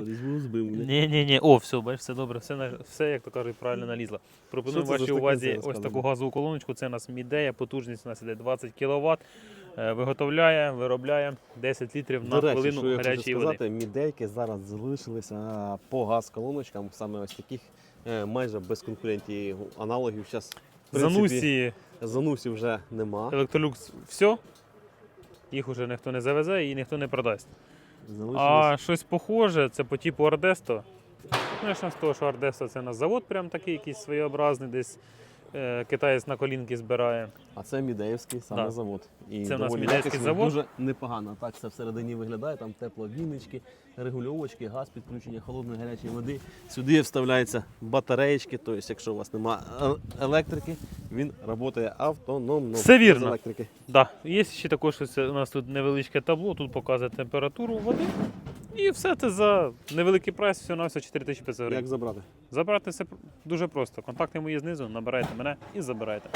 Був збив. Ні, ні, ні. О, все, бачиш, все добре, все, на- все як то кажуть, правильно налізло. Пропоную Що це за вашій увазі це ось таку газову колоночку. Це у нас Мідея, потужність у нас іде 20 кВт. Виготовляє, виробляє 10 літрів на До речі, хвилину що я хочу гарячої води. сказати, мідейки зараз залишилися по газ-колоночкам, саме ось таких е, майже без конкурентів аналогів. Зараз Занусі, Занусі вже нема. Electrolux, все. Їх уже ніхто не завезе і ніхто не продасть. А щось похоже, це по типу Ардесто. Звісно, з того, що Ардесто це у нас завод прям такий якийсь своєобразний, десь е, китаєць на колінки збирає. А це Мідеївський саме Да. завод. І Це в нас доволі Мідеївський якісно, завод. Дуже непогано. Так це всередині виглядає, там тепловіннички, регульовочки, газ, підключення холодної гарячої води. Сюди вставляються батареєчки, тобто, якщо у вас немає електрики, він працює автономно. Все без вірно. електрики. Да. Є ще також ось у нас тут невеличке табло, тут показує температуру води. І все це за невеликий прайс, всього на все 4500 гривень. Як забрати? Забрати все дуже просто. Контакти мої знизу, набирайте мене і забирайте.